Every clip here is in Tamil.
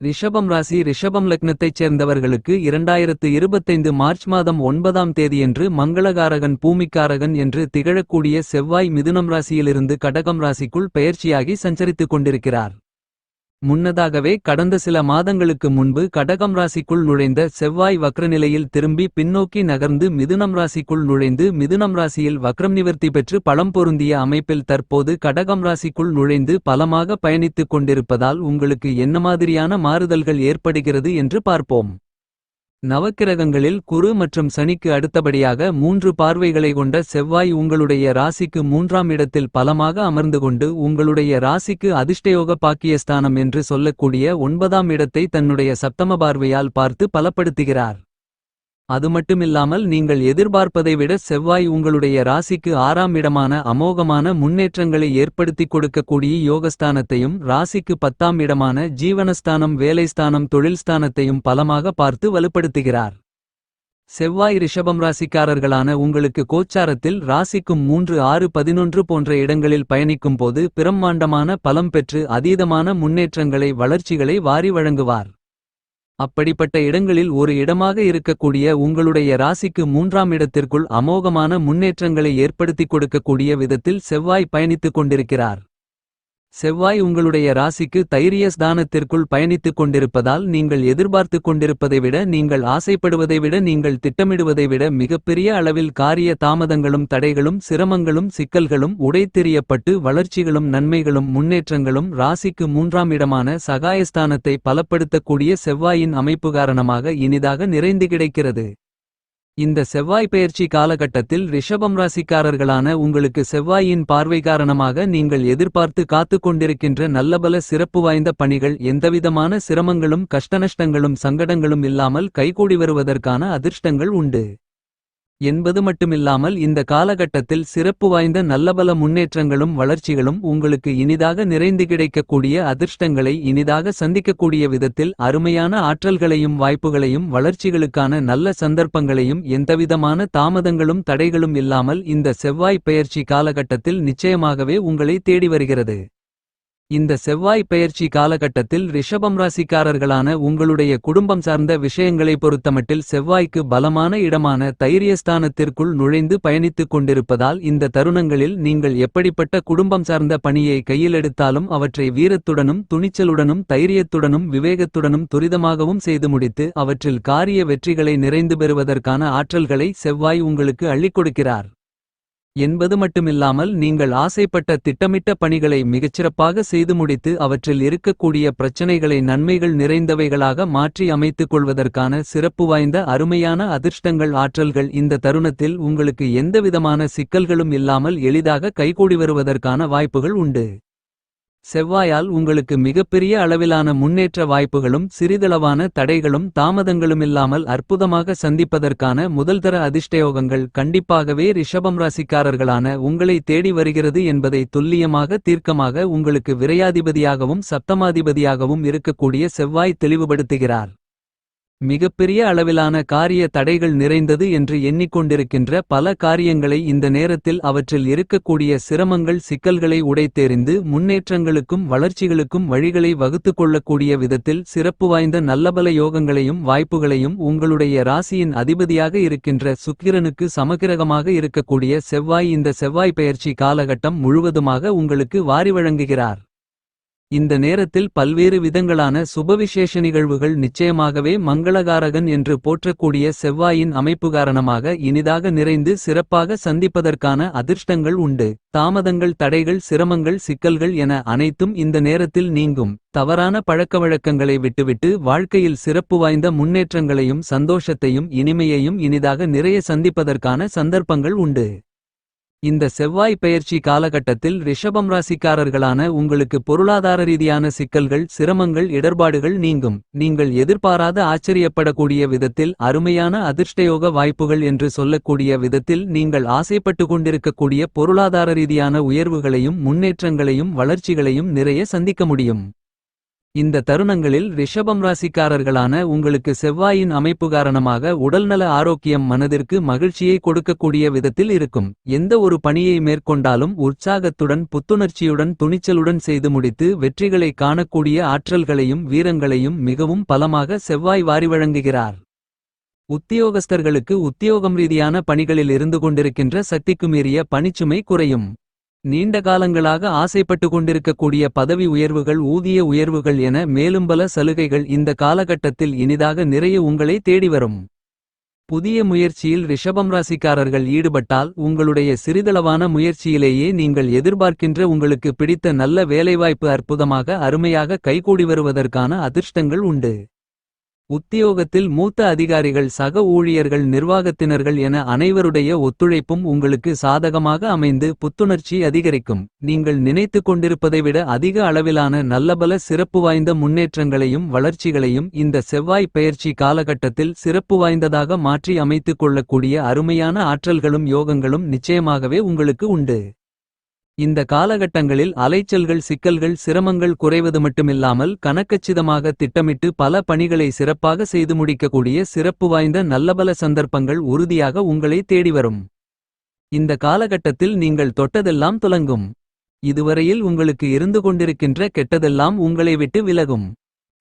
ரிஷபம் ராசி ரிஷபம் லக்னத்தைச் சேர்ந்தவர்களுக்கு இரண்டாயிரத்து இருபத்தைந்து மார்ச் மாதம் ஒன்பதாம் தேதியன்று மங்களகாரகன் பூமிக்காரகன் என்று திகழக்கூடிய செவ்வாய் மிதுனம் ராசியிலிருந்து கடகம் ராசிக்குள் பெயர்ச்சியாகி சஞ்சரித்துக் கொண்டிருக்கிறார். முன்னதாகவே கடந்த சில மாதங்களுக்கு முன்பு கடகம் ராசிக்குள் நுழைந்த செவ்வாய் வக்ரநிலையில் திரும்பி பின்னோக்கி நகர்ந்து மிதுனம் ராசிக்குள் நுழைந்து மிதுனம் ராசியில் வக்ரம் நிவர்த்தி பெற்று பலம் பொருந்திய அமைப்பில் தற்போது கடகம் ராசிக்குள் நுழைந்து பலமாக பயணித்துக் கொண்டிருப்பதால் உங்களுக்கு என்ன மாதிரியான மாறுதல்கள் ஏற்படுகிறது என்று பார்ப்போம். நவக்கிரகங்களில் குரு மற்றும் சனிக்கு அடுத்தபடியாக மூன்று பார்வைகளை கொண்ட செவ்வாய் உங்களுடைய ராசிக்கு மூன்றாம் இடத்தில் பலமாக அமர்ந்து கொண்டு உங்களுடைய ராசிக்கு அதிர்ஷ்டயோக பாக்கியஸ்தானம் என்று சொல்லக்கூடிய ஒன்பதாம் இடத்தை தன்னுடைய சப்தம பார்வையால் பார்த்து பலப்படுத்துகிறார். அது மட்டுமில்லாமல் நீங்கள் எதிர்பார்ப்பதை விட செவ்வாய் உங்களுடைய ராசிக்கு ஆறாம் இடமான அமோகமான முன்னேற்றங்களை ஏற்படுத்திக் கொடுக்கக்கூடிய யோகஸ்தானத்தையும் ராசிக்கு பத்தாம் இடமான ஜீவனஸ்தானம் வேலைஸ்தானம் தொழில்ஸ்தானத்தையும் பலமாக பார்த்து வலுப்படுத்துகிறார். செவ்வாய் ரிஷபம் ராசிக்காரர்களான உங்களுக்கு கோச்சாரத்தில் ராசிக்கும் மூன்று ஆறு பதினொன்று போன்ற இடங்களில் பயணிக்கும் போது பிரம்மாண்டமான பலம் பெற்று அதீதமான முன்னேற்றங்களை வளர்ச்சிகளை வாரி வழங்குவார். அப்படிப்பட்ட இடங்களில் ஒரு இடமாக இருக்கக்கூடிய உங்களுடைய ராசிக்கு மூன்றாம் இடத்திற்குள் அமோகமான முன்னேற்றங்களை ஏற்படுத்திக் கொடுக்கக்கூடிய விதத்தில் செவ்வாய் பயணித்துக் கொண்டிருக்கிறார். செவ்வாய் உங்களுடைய ராசிக்கு தைரிய ஸ்தானத்திற்குள் பயணித்துக் கொண்டிருப்பதால் நீங்கள் எதிர்பார்த்துக் கொண்டிருப்பதை விட நீங்கள் ஆசைப்படுவதை விட நீங்கள் திட்டமிடுவதை விட மிகப்பெரிய அளவில் காரிய தாமதங்களும் தடைகளும் சிரமங்களும் சிக்கல்களும் உடைத்தெறியப்பட்டு வளர்ச்சிகளும் நன்மைகளும் முன்னேற்றங்களும் ராசிக்கு மூன்றாம் இடமான சகாயஸ்தானத்தை பலப்படுத்தக்கூடிய செவ்வாயின் அமைப்பு காரணமாக இனிதாக நிறைந்து கிடைக்கிறது. இந்த செவ்வாய் பெயர்ச்சி காலகட்டத்தில் ரிஷபம் ராசிக்காரர்களான உங்களுக்கு செவ்வாயின் பார்வை காரணமாக நீங்கள் எதிர்பார்த்து காத்து கொண்டிருக்கின்ற நல்லபல சிறப்பு வாய்ந்த பணிகள் எந்தவிதமான சிரமங்களும் கஷ்டநஷ்டங்களும் சங்கடங்களும் இல்லாமல் கைகூடி வருவதற்கான அதிர்ஷ்டங்கள் உண்டு. என்பது மட்டுமில்லாமல் இந்த காலகட்டத்தில் சிறப்பு வாய்ந்த நல்லபல முன்னேற்றங்களும் வளர்ச்சிகளும் உங்களுக்கு இனிதாக நிறைந்து கிடைக்கக்கூடிய அதிர்ஷ்டங்களை இனிதாக சந்திக்கக்கூடிய விதத்தில் அருமையான ஆற்றல்களையும் வாய்ப்புகளையும் வளர்ச்சிகளுக்கான நல்ல சந்தர்ப்பங்களையும் எந்தவிதமான தாமதங்களும் தடைகளும் இல்லாமல் இந்த செவ்வாய் பெயர்ச்சி காலகட்டத்தில் நிச்சயமாகவே உங்களை தேடி வருகிறது. இந்த செவ்வாய் பெயர்ச்சி காலகட்டத்தில் ரிஷபம் ராசிக்காரர்களான உங்களுடைய குடும்பம் சார்ந்த விஷயங்களை பொறுத்தமட்டில் செவ்வாய்க்கு பலமான இடமான தைரியஸ்தானத்திற்குள் நுழைந்து பயணித்துக் கொண்டிருப்பதால் இந்த தருணங்களில் நீங்கள் எப்படிப்பட்ட குடும்பம் சார்ந்த பணியை கையிலெடுத்தாலும் அவற்றை வீரத்துடனும் துணிச்சலுடனும் தைரியத்துடனும் விவேகத்துடனும் துரிதமாகவும் செய்து முடித்து அவற்றில் காரிய வெற்றிகளை நிறைந்து பெறுவதற்கான ஆற்றல்களை செவ்வாய் உங்களுக்கு அள்ளிக் கொடுக்கிறார். என்பது மட்டுமில்லாமல் நீங்கள் ஆசைப்பட்ட திட்டமிட்ட பணிகளை மிகச்சிறப்பாக செய்து முடித்து அவற்றில் இருக்கக்கூடிய பிரச்சனைகளை நன்மைகள் நிறைந்தவைகளாக மாற்றி அமைத்துக் கொள்வதற்கான சிறப்பு வாய்ந்த அருமையான அதிர்ஷ்டங்கள் ஆற்றல்கள் இந்த தருணத்தில் உங்களுக்கு எந்தவிதமான சிக்கல்களும் இல்லாமல் எளிதாக கைகூடி வருவதற்கான வாய்ப்புகள் உண்டு. செவ்வாயால் உங்களுக்கு மிகப்பெரிய அளவிலான முன்னேற்ற வாய்ப்புகளும் சிறிதளவான தடைகளும் தாமதங்களுமில்லாமல் அற்புதமாக சந்திப்பதற்கான முதல்தர அதிர்ஷ்டயோகங்கள் கண்டிப்பாகவே ரிஷபம் ராசிக்காரர்களான உங்களை தேடி வருகிறது என்பதை துல்லியமாக தீர்க்கமாக உங்களுக்கு விரையாதிபதியாகவும் சப்தமாதிபதியாகவும் இருக்கக்கூடிய செவ்வாய் தெளிவுபடுத்துகிறார். மிகப்பெரிய அளவிலான காரிய தடைகள் நிறைந்தது என்று எண்ணிக்கொண்டிருக்கின்ற பல காரியங்களை இந்த நேரத்தில் அவற்றில் இருக்கக்கூடிய சிரமங்கள் சிக்கல்களை உடைத்தெறிந்து முன்னேற்றங்களுக்கும் வளர்ச்சிகளுக்கும் வழிகளை வகுத்து கொள்ளக்கூடிய விதத்தில் சிறப்பு வாய்ந்த நல்லபல யோகங்களையும் வாய்ப்புகளையும் உங்களுடைய ராசியின் அதிபதியாக இருக்கின்ற சுக்கிரனுக்கு சமகிரகமாக இருக்கக்கூடிய செவ்வாய் இந்த செவ்வாய் பெயர்ச்சி காலகட்டம் முழுவதுமாக உங்களுக்கு வாரி வழங்குகிறார். இந்த நேரத்தில் பல்வேறு விதங்களான சுபவிசேஷ நிகழ்வுகள் நிச்சயமாகவே மங்களகாரகன் என்று போற்றக்கூடிய செவ்வாயின் அமைப்பு காரணமாக இனிதாக நிறைந்து சிறப்பாக சந்திப்பதற்கான அதிர்ஷ்டங்கள் உண்டு. தாமதங்கள் தடைகள் சிரமங்கள் சிக்கல்கள் என அனைத்தும் இந்த நேரத்தில் நீங்கும். தவறான பழக்கவழக்கங்களை விட்டுவிட்டு வாழ்க்கையில் சிறப்பு வாய்ந்த முன்னேற்றங்களையும் சந்தோஷத்தையும் இனிமையையும் இனிதாக நிறைய சந்திப்பதற்கான சந்தர்ப்பங்கள் உண்டு. இந்த செவ்வாய் பெயர்ச்சி காலகட்டத்தில் ரிஷபம் ராசிக்காரர்களான உங்களுக்கு பொருளாதார ரீதியான சிக்கல்கள் சிரமங்கள் இடர்பாடுகள் நீங்கும். நீங்கள் எதிர்பாராத ஆச்சரியப்படக்கூடிய விதத்தில் அருமையான அதிர்ஷ்டயோக வாய்ப்புகள் என்று சொல்லக்கூடிய விதத்தில் நீங்கள் ஆசைப்பட்டு கொண்டிருக்கக்கூடிய பொருளாதார ரீதியான உயர்வுகளையும் முன்னேற்றங்களையும் வளர்ச்சிகளையும் நிறைய சந்திக்க முடியும். இந்த தருணங்களில் ரிஷபம் ராசிக்காரர்களான உங்களுக்கு செவ்வாயின் அமைப்பு காரணமாக உடல்நல ஆரோக்கியம் மனதிற்கு மகிழ்ச்சியை கொடுக்கக்கூடிய விதத்தில் இருக்கும். எந்த ஒரு பணியை மேற்கொண்டாலும் உற்சாகத்துடன் புத்துணர்ச்சியுடன் துணிச்சலுடன் செய்து முடித்து வெற்றிகளை காணக்கூடிய ஆற்றல்களையும் வீரங்களையும் மிகவும் பலமாக செவ்வாய் வாரி வழங்குகிறார். உத்தியோகஸ்தர்களுக்கு உத்தியோகம் ரீதியான பணிகளில் இருந்து கொண்டிருக்கின்ற சக்திக்கு மீறிய பணிச்சுமை குறையும். நீண்ட காலங்களாக ஆசைப்பட்டு கொண்டிருக்கக்கூடிய பதவி உயர்வுகள் ஊதிய உயர்வுகள் என மேலும் பல சலுகைகள் இந்த காலகட்டத்தில் இனிதாக நிறைய உங்களை தேடி வரும். புதிய முயற்சியில் ரிஷபம் ராசிக்காரர்கள் ஈடுபட்டால் உங்களுடைய சிறிதளவான முயற்சியிலேயே நீங்கள் எதிர்பார்க்கின்ற உங்களுக்கு பிடித்த நல்ல வேலைவாய்ப்பு அற்புதமாக அருமையாக கைகூடி வருவதற்கான அதிர்ஷ்டங்கள் உண்டு. உத்தியோகத்தில் மூத்த அதிகாரிகள் சக ஊழியர்கள் நிர்வாகத்தினர்கள் என அனைவருடைய ஒத்துழைப்பும் உங்களுக்கு சாதகமாக அமைந்து புத்துணர்ச்சி அதிகரிக்கும். நீங்கள் நினைத்து கொண்டிருப்பதை விட அதிக அளவிலான நல்லபல சிறப்பு வாய்ந்த முன்னேற்றங்களையும் வளர்ச்சிகளையும் இந்த செவ்வாய் பெயர்ச்சி காலகட்டத்தில் சிறப்பு வாய்ந்ததாக மாற்றி அமைத்துக் கொள்ளக்கூடிய அருமையான ஆற்றல்களும் யோகங்களும் நிச்சயமாகவே உங்களுக்கு உண்டு. இந்த காலகட்டங்களில் அலைச்சல்கள் சிக்கல்கள் சிரமங்கள் குறைவது மட்டுமில்லாமல் கணக்கச்சிதமாக திட்டமிட்டு பல பணிகளை சிறப்பாக செய்து முடிக்கக்கூடிய சிறப்பு வாய்ந்த நல்லபல சந்தர்ப்பங்கள் உறுதியாக உங்களை தேடிவரும் இந்த காலகட்டத்தில் நீங்கள் தொட்டதெல்லாம் துலங்கும். இதுவரையில் உங்களுக்கு இருந்து கொண்டிருக்கின்ற கெட்டதெல்லாம் உங்களை விட்டு விலகும்.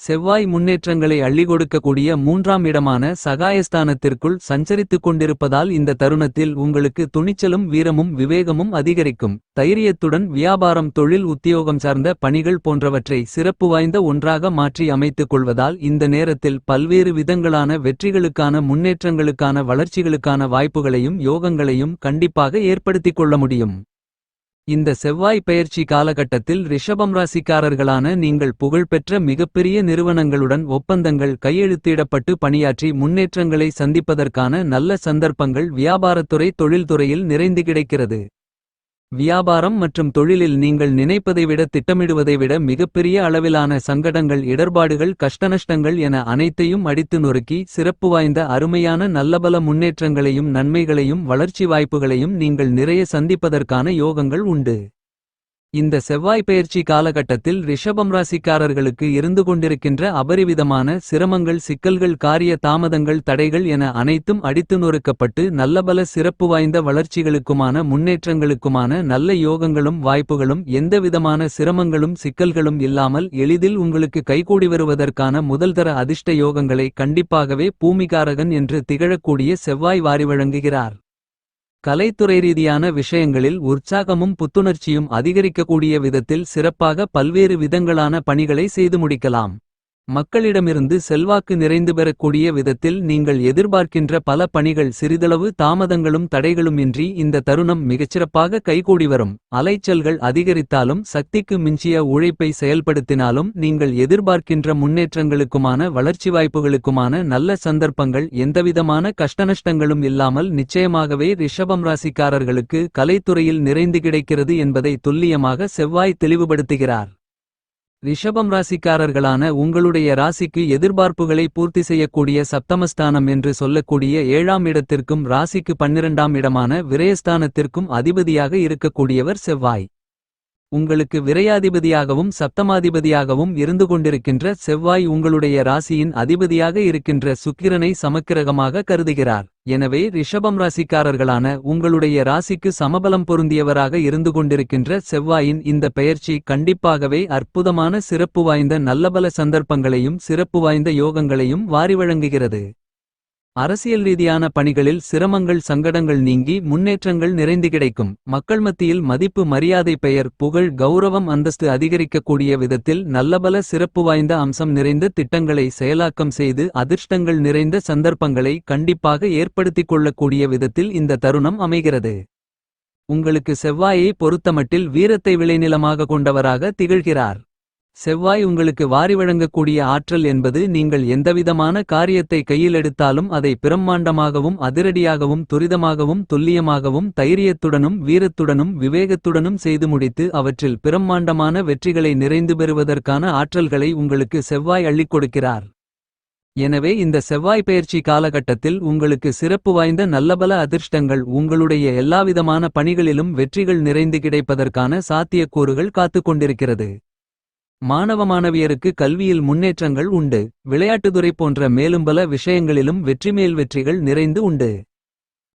செவ்வாய் முன்னேற்றங்களை அள்ளி கொடுக்கக்கூடிய மூன்றாம் இடமான சகாயஸ்தானத்திற்குள் சஞ்சரித்துக் கொண்டிருப்பதால் இந்த தருணத்தில் உங்களுக்கு துணிச்சலும் வீரமும் விவேகமும் அதிகரிக்கும். தைரியத்துடன் வியாபாரம் தொழில் உத்தியோகம் சார்ந்த பணிகள் போன்றவற்றை சிறப்பு வாய்ந்த ஒன்றாக மாற்றி அமைத்துக் கொள்வதால் இந்த நேரத்தில் பல்வேறு விதங்களான வெற்றிகளுக்கான முன்னேற்றங்களுக்கான வளர்ச்சிகளுக்கான வாய்ப்புகளையும் யோகங்களையும் கண்டிப்பாக ஏற்படுத்திக் கொள்ள முடியும். இந்த செவ்வாய் பெயர்ச்சி காலகட்டத்தில் ரிஷபம் ராசிக்காரர்களான நீங்கள் புகழ்பெற்ற மிகப்பெரிய நிறுவனங்களுடன் ஒப்பந்தங்கள் கையெழுத்திடப்பட்டு பணியாற்றி முன்னேற்றங்களை சந்திப்பதற்கான நல்ல சந்தர்ப்பங்கள் வியாபாரத்துறை தொழில்துறையில் நிறைந்து கிடைக்கிறது. வியாபாரம் மற்றும் தொழிலில் நீங்கள் நினைப்பதை விட திட்டமிடுவதை விட மிகப்பெரிய அளவிலான சங்கடங்கள் இடர்பாடுகள் கஷ்டநஷ்டங்கள் என அனைத்தையும் அடித்து நொறுக்கி சிறப்பு வாய்ந்த அருமையான நல்லபல முன்னேற்றங்களையும் நன்மைகளையும் வளர்ச்சி வாய்ப்புகளையும் நீங்கள் நிறைய சந்திப்பதற்கான யோகங்கள் உண்டு. இந்த செவ்வாய் பயிற்சி காலகட்டத்தில் ரிஷபம் ராசிக்காரர்களுக்கு இருந்து கொண்டிருக்கின்ற அபரிவிதமான சிரமங்கள் சிக்கல்கள் காரிய தாமதங்கள் தடைகள் என அனைத்தும் அடித்து நொறுக்கப்பட்டு நல்லபல சிறப்பு வாய்ந்த வளர்ச்சிகளுக்குமான முன்னேற்றங்களுக்குமான நல்ல யோகங்களும் வாய்ப்புகளும் எந்தவிதமான சிரமங்களும் சிக்கல்களும் இல்லாமல் எளிதில் உங்களுக்கு கைகூடி வருவதற்கான முதல்தர அதிர்ஷ்ட யோகங்களை கண்டிப்பாகவே பூமிகாரகன் என்று திகழக்கூடிய செவ்வாய் வாரி வழங்குகிறார். கலைத்துறை ரீதியான விஷயங்களில் உற்சாகமும் புத்துணர்ச்சியும் அதிகரிக்கக்கூடிய விதத்தில் சிறப்பாக பல்வேறு விதங்களான பணிகளை செய்து முடிக்கலாம். மக்களிடமிருந்து செல்வாக்கு நிறைந்து பெறக்கூடிய விதத்தில் நீங்கள் எதிர்பார்க்கின்ற பல பணிகள் சிறிதளவு தாமதங்களும் தடைகளும் இன்றி இந்த தருணம் மிகச்சிறப்பாக கைகூடி வரும். அலைச்சல்கள் அதிகரித்தாலும் சக்திக்கு மிஞ்சிய உழைப்பை செயல்படுத்தினாலும் நீங்கள் எதிர்பார்க்கின்ற முன்னேற்றங்களுக்குமான வளர்ச்சி வாய்ப்புகளுக்குமான நல்ல சந்தர்ப்பங்கள் எந்தவிதமான கஷ்டநஷ்டங்களும் இல்லாமல் நிச்சயமாகவே ரிஷபம் ராசிக்காரர்களுக்கு கலைத்துறையில் நிறைந்து கிடைக்கிறது என்பதை துல்லியமாக செவ்வாய் தெளிவுபடுத்துகிறார். ரிஷபம் ராசிக்காரர்களான உங்களுடைய ராசிக்கு எதிர்பார்ப்புகளை பூர்த்தி செய்யக்கூடிய சப்தமஸ்தானம் என்று சொல்லக்கூடிய ஏழாம் இடத்திற்கும் ராசிக்கு பன்னிரண்டாம் இடமான விரயஸ்தானத்திற்கும் அதிபதியாக இருக்கக்கூடியவர் செவ்வாய். உங்களுக்கு விரையாதிபதியாகவும் சப்தமாதிபதியாகவும் இருந்து கொண்டிருக்கின்ற செவ்வாய் உங்களுடைய ராசியின் அதிபதியாக இருக்கின்ற சுக்கிரனை சமக்கிரகமாக கருதுகிறார். எனவே ரிஷபம் ராசிக்காரர்களான உங்களுடைய ராசிக்கு சமபலம் பொருந்தியவராக இருந்து கொண்டிருக்கின்ற செவ்வாயின் இந்த பெயர்ச்சி கண்டிப்பாகவே அற்புதமான சிறப்பு வாய்ந்த நல்லபல சந்தர்ப்பங்களையும் சிறப்பு வாய்ந்த யோகங்களையும் வாரி வழங்குகிறது. அரசியல் ரீதியான பணிகளில் சிரமங்கள் சங்கடங்கள் நீங்கி முன்னேற்றங்கள் நிறைந்து கிடைக்கும். மக்கள் மத்தியில் மதிப்பு மரியாதை பெயர் புகழ் கௌரவம் அந்தஸ்து அதிகரிக்கக்கூடிய விதத்தில் நல்லபல சிறப்பு வாய்ந்த அம்சம் நிறைந்த திட்டங்களை செயலாக்கம் செய்து அதிர்ஷ்டங்கள் நிறைந்த சந்தர்ப்பங்களை கண்டிப்பாக ஏற்படுத்திக் கொள்ளக்கூடிய விதத்தில் இந்த தருணம் அமைகிறது. உங்களுக்கு செவ்வாயை பொறுத்தமட்டில் வீரத்தை விளைநிலமாக கொண்டவராக திகழ்கிறார். செவ்வாய் உங்களுக்கு வாரி வழங்கக்கூடிய ஆற்றல் என்பது நீங்கள் எந்தவிதமான காரியத்தை கையில் எடுத்தாலும் அதை பிரம்மாண்டமாகவும் அதிரடியாகவும் துரிதமாகவும் துல்லியமாகவும் தைரியத்துடனும் வீரத்துடனும் விவேகத்துடனும் செய்து முடித்து அவற்றில் பிரம்மாண்டமான வெற்றிகளை நிறைந்து பெறுவதற்கான ஆற்றல்களை உங்களுக்கு செவ்வாய் அள்ளிக் கொடுக்கிறார். எனவே இந்த செவ்வாய் பயிற்சி காலகட்டத்தில் உங்களுக்கு சிறப்பு வாய்ந்த நல்லபல அதிர்ஷ்டங்கள் உங்களுடைய எல்லாவிதமான பணிகளிலும் வெற்றிகள் நிறைந்து கிடைப்பதற்கான சாத்தியக்கூறுகள் காத்துக் கொண்டிருக்கிறது. மாணவ மாணவியருக்கு கல்வியில் முன்னேற்றங்கள் உண்டு. விளையாட்டுத்துறை போன்ற மேலும் பல விஷயங்களிலும் வெற்றிமேல் வெற்றிகள் நிறைந்து உண்டு.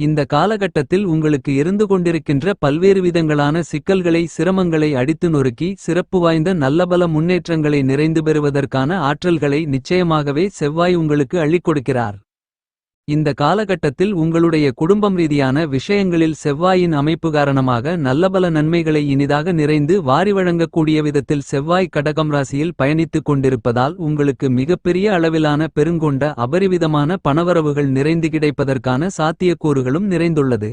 இந்த காலகட்டத்தில் உங்களுக்கு இருந்து கொண்டிருக்கின்ற பல்வேறு விதங்களான சிக்கல்களை சிரமங்களை அடித்து நொறுக்கி சிறப்பு வாய்ந்த நல்லபல முன்னேற்றங்களை நிறைந்து பெறுவதற்கான ஆற்றல்களை நிச்சயமாகவே செவ்வாய் உங்களுக்கு அள்ளிக் கொடுக்கிறார். இந்த காலகட்டத்தில் உங்களுடைய குடும்பம் ரீதியான விஷயங்களில் செவ்வாயின் அமைப்பு காரணமாக நல்லபல நன்மைகளை இனிதாக நிறைந்து வாரி வழங்கக்கூடிய விதத்தில் செவ்வாய் கடகம் ராசியில் பயணித்துக் கொண்டிருப்பதால் உங்களுக்கு மிகப்பெரிய அளவிலான பெருங்கொண்ட அபரிவிதமான பணவரவுகள் நிறைந்து கிடைப்பதற்கான சாத்தியக்கூறுகளும் நிறைந்துள்ளது.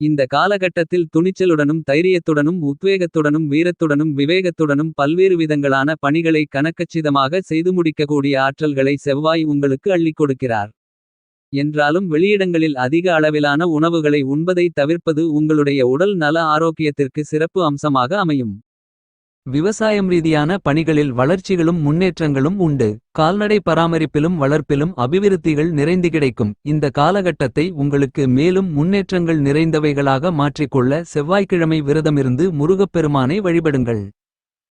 இந்த காலகட்டத்தில் துணிச்சலுடனும் தைரியத்துடனும் உத்வேகத்துடனும் வீரத்துடனும் விவேகத்துடனும் பல்வேறு விதங்களான பணிகளை கணக்கச்சிதமாக செய்து முடிக்கக்கூடிய ஆற்றல்களை செவ்வாய் உங்களுக்கு அள்ளிக் கொடுக்கிறார். என்றாலும் வெளியிடங்களில் அதிக அளவிலான உணவுகளை உண்பதை தவிர்ப்பது உங்களுடைய உடல் நல ஆரோக்கியத்திற்கு சிறப்பு அம்சமாக அமையும். விவசாயம் ரீதியான பணிகளில் வளர்ச்சிகளும் முன்னேற்றங்களும் உண்டு. கால்நடை பராமரிப்பிலும் வளர்ப்பிலும் அபிவிருத்திகள் நிறைந்து கிடைக்கும். இந்த காலகட்டத்தை உங்களுக்கு மேலும் முன்னேற்றங்கள் நிறைந்தவைகளாக மாற்றிக்கொள்ள செவ்வாய்க்கிழமை விரதமிருந்து முருகப்பெருமானை வழிபடுங்கள்.